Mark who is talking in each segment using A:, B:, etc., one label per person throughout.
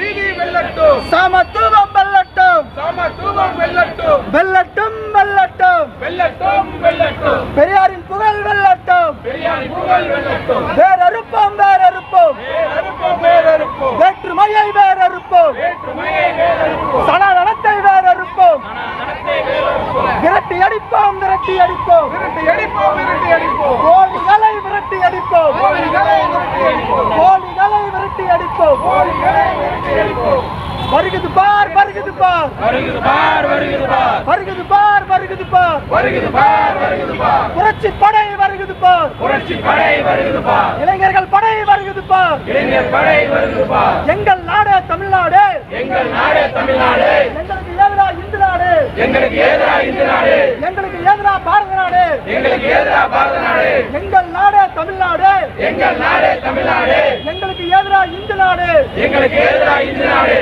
A: நீதி வெல்லட்டும். சமத்துவம் வெல்லட்டும்.
B: சமத்துவம் வெல்லட்டும்.
A: வெல்லட்டும் வெல்லட்டும்.
B: வெல்லட்டும் வெல்லட்டும்.
A: பெரியாரின் புகழ் வெல்லட்டும்.
B: பெரியார் புகழ் வெல்லட்டும்.
A: வேறறுப்போம் வேறறுப்போம்.
B: வேறறுப்போம் வேறறுப்போம்.
A: வேற்றுமையை வேறறுப்போம்.
B: வேற்றுமையை வேறறுப்போம்.
A: சனாதனத்தை வேறறுப்போம். விரட்டி அடிப்போம் விரட்டி அடிப்போம்.
B: விரட்டி அடிப்போம் விரட்டி அடிப்போம்.
A: கோழிகளை விரட்டி அடிப்போம்.
B: கோழிகளை விரட்டி அடிப்போம்
A: கோழிகளை விரட்டி அடிப்போம்
B: கோழிகளை விரட்டி
A: வருகுது பார் வருகுது பார்.
B: வருகிறது பார் வருகிறது பார்.
A: வருகுது பார் வருகுது பார்.
B: வருகிறது பார் வருகிறது பார்.
A: புரட்சி படை வருகுது பார்.
B: புரட்சி படை வருகிறது பார்.
A: இளைஞர்கள் படை வருகுது பார்.
B: இளைஞர் படை வருகிறது பார்.
A: எங்கள் நாடு தமிழ்நாடு.
B: எங்கள் நாடு தமிழ்நாடு.
A: எங்களுக்கு எதிரா இந்து நாடு.
B: எங்களுக்கு எதிரா இந்த நாடு.
A: எங்களுக்கு எதிரா பாரத நாடு.
B: எங்களுக்கு எதிரா பாரத நாடு.
A: எங்கள் நாடு தமிழ்நாடு.
B: எங்கள் நாடு தமிழ்நாடு.
A: எங்களுக்கு எதிரா இந்து நாடு.
B: எங்களுக்கு எதிரா இந்த நாடு.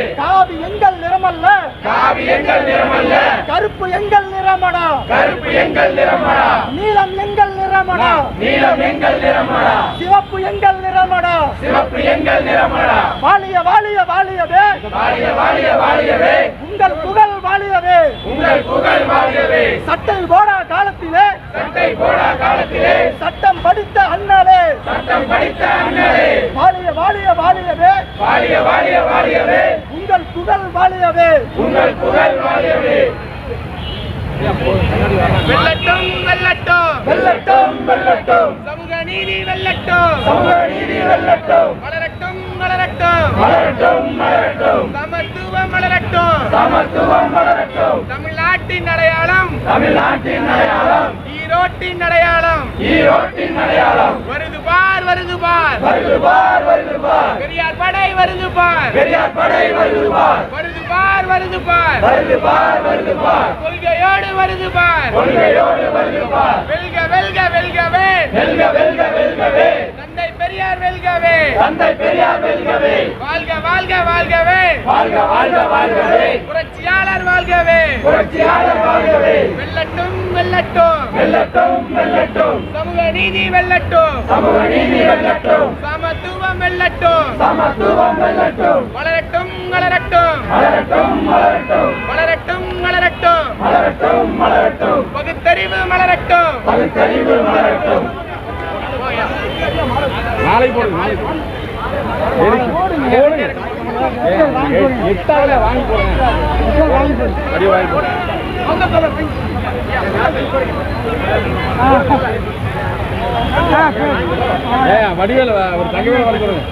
A: காவி எங்கள் நிறமல்ல.
B: காவி எங்கள் நிறமல்ல.
A: கருப்பு எங்கள் நிறமடா.
B: கருப்பு எங்கள் நிறமடா.
A: நீலம் எங்கள் நிறமடா.
B: நீலம் எங்கள் நிறமடா.
A: சிவப்பு எங்கள் நிறமடா.
B: சிவப்பு எங்கள் நிறமடா.
A: வாழிய வாழிய வாழியவே.
B: வாழிய வாழிய வாழியவே.
A: உங்கள் புகழ் வாழியவே.
B: உங்கள் புகழ் வாழியவே.
A: சட்டை போடா காலத்திலே.
B: சட்டை போடா காலத்திலே.
A: சட்டம் படித்த அண்ணாலே.
B: சட்டம் படித்த அண்ணலே.
A: வாழிய வாழிய வாழியவே.
B: வாழிய வாழிய வாழியவே.
A: புகழ் வாழியவே
B: உங்கள் புகழ் வாழியவே
A: வெல்லட்டும் வெல்லட்டும்.
B: வெல்லட்டும் வெல்லட்டும்.
A: சமூக நீதி வெல்லட்டும்.
B: சமூக நீதி வெல்லட்டும்.
A: வளரட்டும் வளரட்டும்
B: மலரட்டும் மலரட்டும்.
A: சமத்துவம் வளரட்டும்
B: சமத்துவம் மலரட்டும்.
A: தமிழ்நாட்டின் அடையாளம்.
B: தமிழ்நாட்டின் அடையாளம்.
A: ஈரோட்டின் அடையாளம்.
B: ஈரோட்டின் அடையாளம்.
A: வருது பார் வருது பார்.
B: வருது பார் வருது பார்.
A: பெரியார் படை வருது பார்.
B: பெரியார் படை வருது பார்
A: வருது பார் வருது பார்.
B: வருது பார் வருது பார்.
A: கொள்கையோடு வருது பார்.
B: கொள்கையோடு வருது பார்.
A: வெல்க வெல்க வெல்கவே.
B: வெல்க வெல்க வெல்கவே.
A: தந்தை பெரியார் வெல்கவே.
B: தந்தை பெரியார் வெல்கவே.
A: வாழ்க வாழ்க வாழ்கவே.
B: வாழ்க வாழ்க வாழ்கவே.
A: புரட்சியாளர் வாழ்கவே.
B: புரட்சியாளர் வாழ்கவே.
A: வெல்லட்டும்
B: வெல்லட்டும் வெல்லட்டும்
A: சமூக நீதி வெல்லட்டும்.
B: சமூக நீதி வெல்லட்டும்.
A: சமத்துவம் வெல்லட்டும்.
B: சமத்துவம் வெல்லட்டும்.
A: வளரட்டும் வளரட்டும்.
B: மலரட்டும் மலரட்டும்
A: வளரட்டும் வளரட்டும்.
B: மலரட்டும் மலரட்டும்
A: பகுத்தறிவு மலரட்டும்.
B: பகுத்தறிவு மலரட்டும்.
C: நாளை போடுங்க நாளை போடுங்க. போடுங்க. எட்டாவில வாங்கி போடுங்க. அப்படியே வாங்கி போடுங்க. ஏன் வடிவேல ஒரு தங்கவேல வாங்கி கொடுங்க